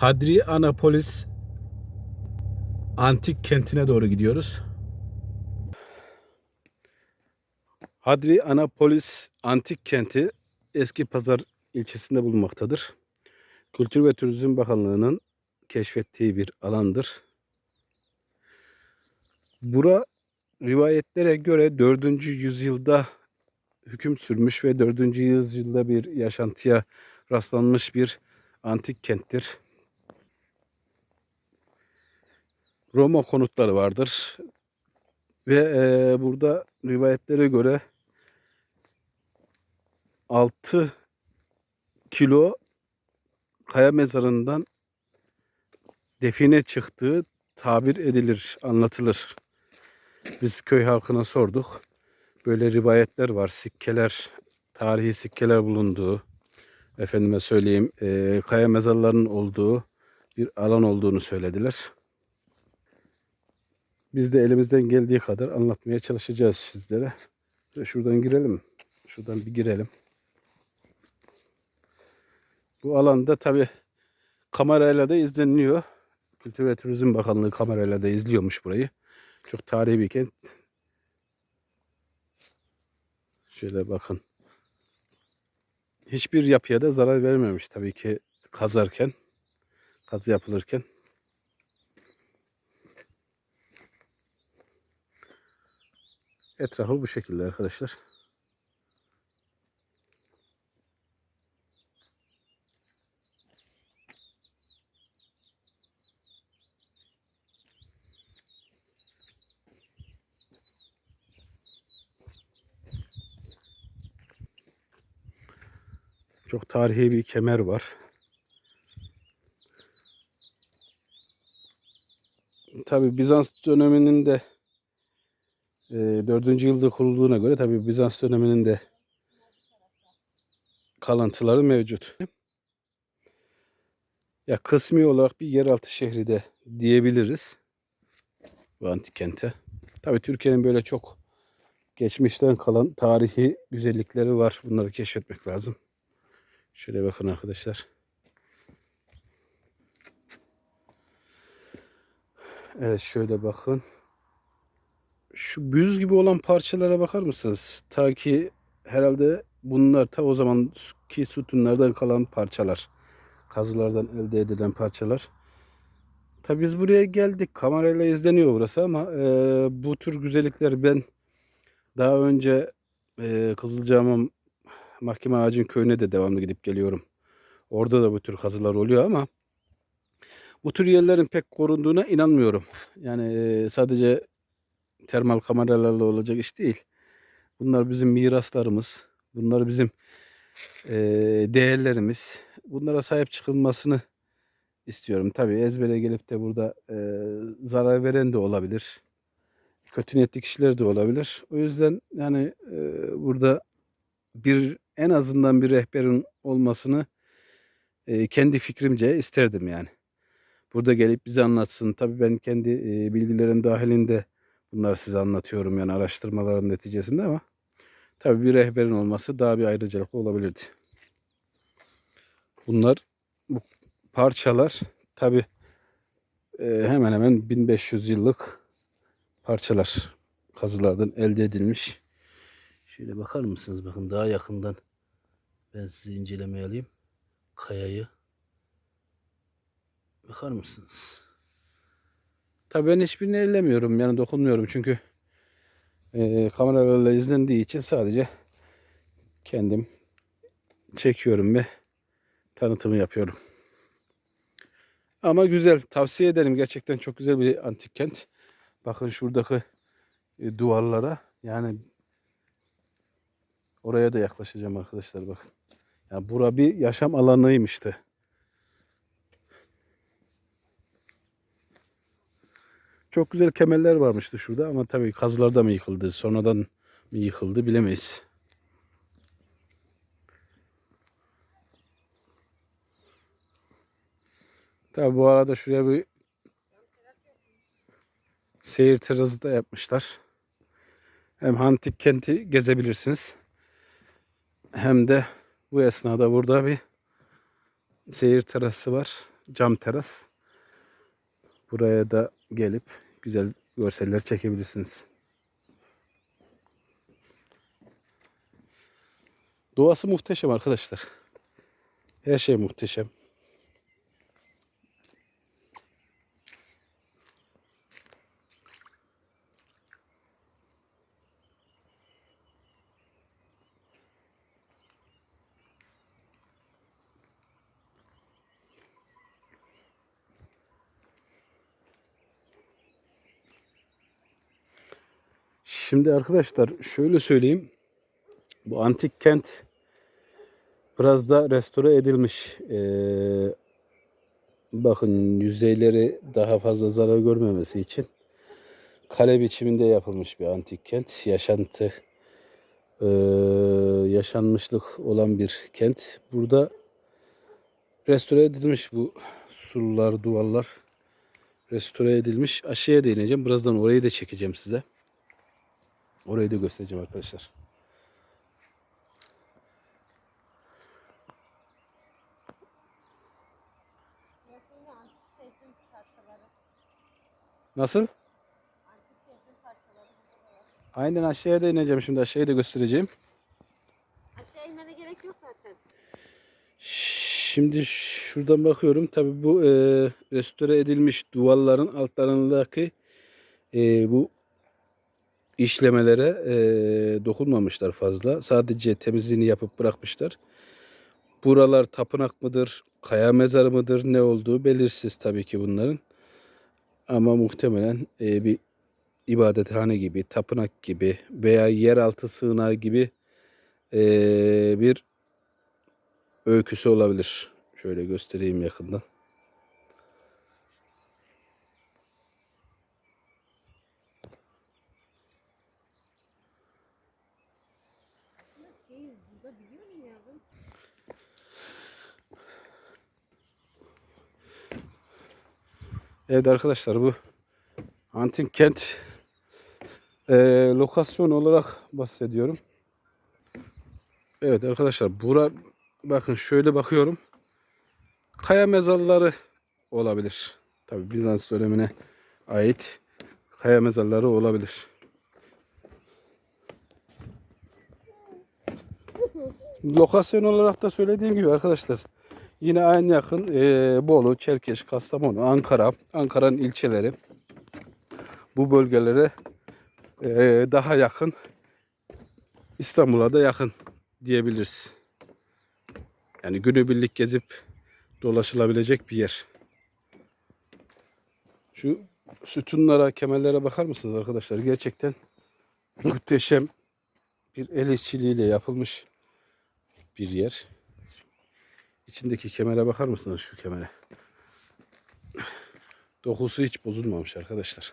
Hadri Anapolis antik kentine doğru gidiyoruz. Hadri Anapolis antik kenti Eski Pazar ilçesinde bulunmaktadır. Kültür ve Turizm Bakanlığı'nın keşfettiği bir alandır. Bura rivayetlere göre 4. yüzyılda hüküm sürmüş ve 4. yüzyılda bir yaşantıya rastlanmış bir antik kenttir. Roma konutları vardır. Ve eee, burada rivayetlere göre 6 kilo kaya mezarından define çıktığı tabir edilir, anlatılır. Biz köy halkına sorduk. Böyle rivayetler var. Sikkeler, tarihi sikkeler bulunduğu, efendime söyleyeyim, eee, kaya mezarlarının olduğu bir alan olduğunu söylediler. Biz de elimizden geldiği kadar anlatmaya çalışacağız sizlere. Şuradan girelim. Şuradan bir girelim. Bu alanda tabi kamerayla da izleniyor. Kültür ve Turizm Bakanlığı kamerayla da izliyormuş burayı. Çok tarihi bir kent. Şöyle bakın. Hiçbir yapıya da zarar vermemiş tabii ki kazarken, kazı yapılırken. Etrafı bu şekilde arkadaşlar. Çok tarihi bir kemer var. Tabi Bizans döneminin de e, 4. yılda kurulduğuna göre tabi Bizans döneminin de kalıntıları mevcut. Ya kısmi olarak bir yeraltı şehri de diyebiliriz bu antik kente. Tabi Türkiye'nin böyle çok geçmişten kalan tarihi güzellikleri var. Bunları keşfetmek lazım. Şöyle bakın arkadaşlar. Evet şöyle bakın. Şu büz gibi olan parçalara bakar mısınız? Ta ki herhalde bunlar ta o zamanki sütunlardan kalan parçalar. Kazılardan elde edilen parçalar. Tabi biz buraya geldik. Kamerayla izleniyor burası ama e, bu tür güzellikler ben daha önce e, Kızılcahamam Mahkeme Ağacın köyüne de devamlı gidip geliyorum. Orada da bu tür kazılar oluyor ama bu tür yerlerin pek korunduğuna inanmıyorum. Yani e, sadece termal kameralarla olacak iş değil. Bunlar bizim miraslarımız. Bunlar bizim e, değerlerimiz. Bunlara sahip çıkılmasını istiyorum. Tabii ezbere gelip de burada e, zarar veren de olabilir. Kötü niyetli kişiler de olabilir. O yüzden yani e, burada bir en azından bir rehberin olmasını e, kendi fikrimce isterdim yani. Burada gelip bize anlatsın. Tabii ben kendi e, bilgilerim dahilinde bunları size anlatıyorum yani araştırmalarım neticesinde ama tabii bir rehberin olması daha bir ayrıcalık olabilirdi. Bunlar bu parçalar tabii e, hemen hemen 1500 yıllık parçalar kazılardan elde edilmiş. Şöyle bakar mısınız? Bakın daha yakından ben size incelemeye alayım. Kayayı. Bakar mısınız? Tabii ben hiçbirini ellemiyorum. Yani dokunmuyorum çünkü e, kameralarla izlendiği için sadece kendim çekiyorum ve tanıtımı yapıyorum. Ama güzel. Tavsiye ederim. Gerçekten çok güzel bir antik kent. Bakın şuradaki e, duvarlara yani oraya da yaklaşacağım arkadaşlar bakın. Yani bura bir yaşam alanıymıştı. Çok güzel kemerler varmıştı şurada ama tabii kazılarda mı yıkıldı, sonradan mı yıkıldı bilemeyiz. Tabii bu arada şuraya bir seyir terası da yapmışlar. Hem antik kenti gezebilirsiniz. Hem de bu esnada burada bir seyir terası var. cam teras. Buraya da gelip güzel görseller çekebilirsiniz. Doğası muhteşem arkadaşlar. Her şey muhteşem. Şimdi arkadaşlar şöyle söyleyeyim. Bu antik kent biraz da restore edilmiş. Ee, bakın yüzeyleri daha fazla zarar görmemesi için kale biçiminde yapılmış bir antik kent. Yaşantı, ee, yaşanmışlık olan bir kent. Burada restore edilmiş bu surlar, duvarlar restore edilmiş. Aşağıya değineceğim. Birazdan orayı da çekeceğim size. Orayı da göstereceğim arkadaşlar. Nasıl? Aynen aşağıya da ineceğim şimdi. Aşağıya da göstereceğim. Aşağı inmene gerek yok zaten. Şimdi şuradan bakıyorum. Tabi bu e, restore edilmiş duvarların altlarındaki e, bu işlemelere e, dokunmamışlar fazla. Sadece temizliğini yapıp bırakmışlar. Buralar tapınak mıdır, kaya mezarı mıdır ne olduğu belirsiz tabii ki bunların. Ama muhtemelen e, bir ibadethane gibi, tapınak gibi veya yeraltı sığınağı gibi e, bir öyküsü olabilir. Şöyle göstereyim yakından. Evet arkadaşlar bu antik kent e, lokasyon olarak bahsediyorum. Evet arkadaşlar bura bakın şöyle bakıyorum. Kaya mezarları olabilir. Tabi Bizans dönemine ait kaya mezarları olabilir. Lokasyon olarak da söylediğim gibi arkadaşlar yine aynı yakın e, Bolu, Çerkeş, Kastamonu, Ankara, Ankara'nın ilçeleri bu bölgelere e, daha yakın İstanbul'a da yakın diyebiliriz. Yani günübirlik gezip dolaşılabilecek bir yer. Şu sütunlara, kemerlere bakar mısınız arkadaşlar? Gerçekten muhteşem bir el işçiliğiyle yapılmış bir yer. İçindeki kemere bakar mısınız şu kemere? Dokusu hiç bozulmamış arkadaşlar.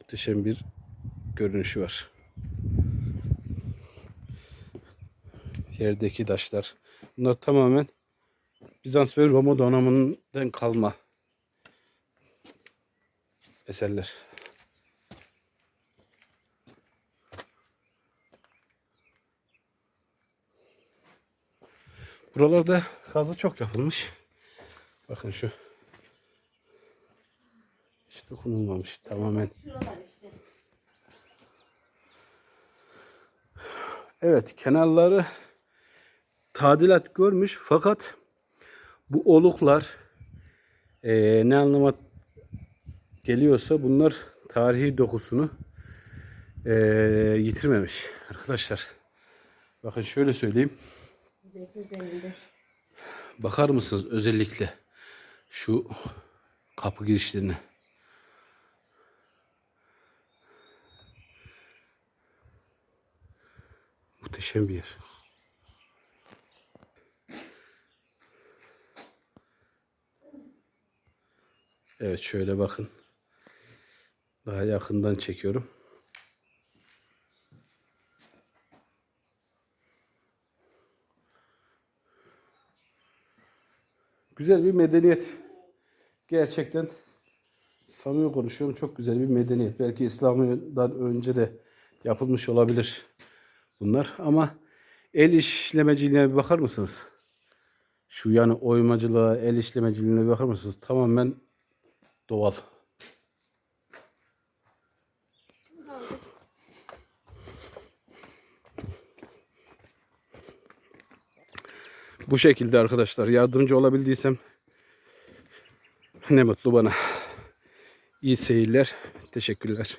Muhteşem bir görünüşü var. Yerdeki taşlar. Bunlar tamamen Bizans ve Roma donanımından kalma eserler. Buralarda kazı çok yapılmış. Bakın şu. Hiç dokunulmamış. Tamamen. Evet kenarları tadilat görmüş fakat bu oluklar eee, ne anlama geliyorsa bunlar tarihi dokusunu eee, yitirmemiş arkadaşlar. Bakın şöyle söyleyeyim. Bakar mısınız özellikle şu kapı girişlerine? Muhteşem bir yer. Evet şöyle bakın. Daha yakından çekiyorum. Güzel bir medeniyet. Gerçekten samimi konuşuyorum. Çok güzel bir medeniyet. Belki İslam'dan önce de yapılmış olabilir bunlar. Ama el işlemeciliğine bir bakar mısınız? Şu yani oymacılığa, el işlemeciliğine bakar mısınız? Tamamen doğal. Bu şekilde arkadaşlar yardımcı olabildiysem ne mutlu bana. İyi seyirler. Teşekkürler.